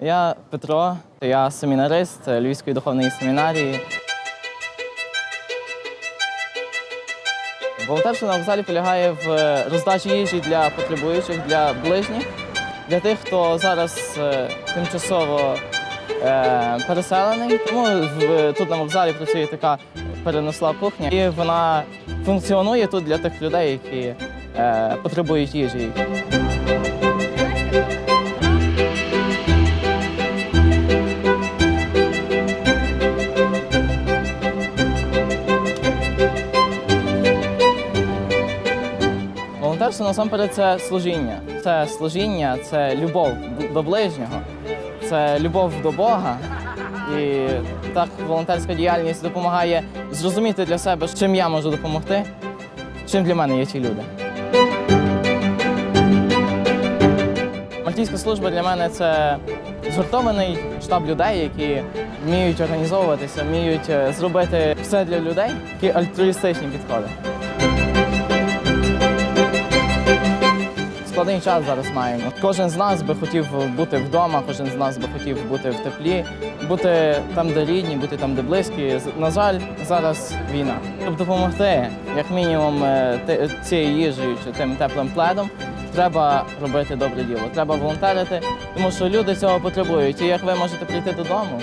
Я Петро, я семінарист Львівської духовної семінарії. Волонтерство на вокзалі полягає в роздачі їжі для потребуючих, для ближніх, для тих, хто зараз е, тимчасово е, переселений. Тому тут на вокзалі працює така переносла кухня, і вона функціонує тут для тих людей, які е, потребують їжі. Волонтерство насамперед це служіння. Це служіння, це любов до ближнього, це любов до Бога. І так волонтерська діяльність допомагає зрозуміти для себе, чим я можу допомогти, чим для мене є ті люди. Мальтійська служба для мене це згуртований штаб людей, які вміють організовуватися, вміють е, зробити все для людей, які альтруїстичні підходи. Складний час зараз маємо. Кожен з нас би хотів бути вдома, кожен з нас би хотів бути в теплі, бути там, де рідні, бути там, де близькі. На жаль, зараз війна. Щоб допомогти, як мінімум, е, цією їжею чи тим теплим пледом, треба робити добре діло. Треба волонтерити, тому що люди цього потребують. І як ви можете прийти додому,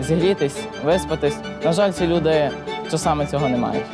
зігрітись, виспатись. На жаль, ці люди часами цього не мають.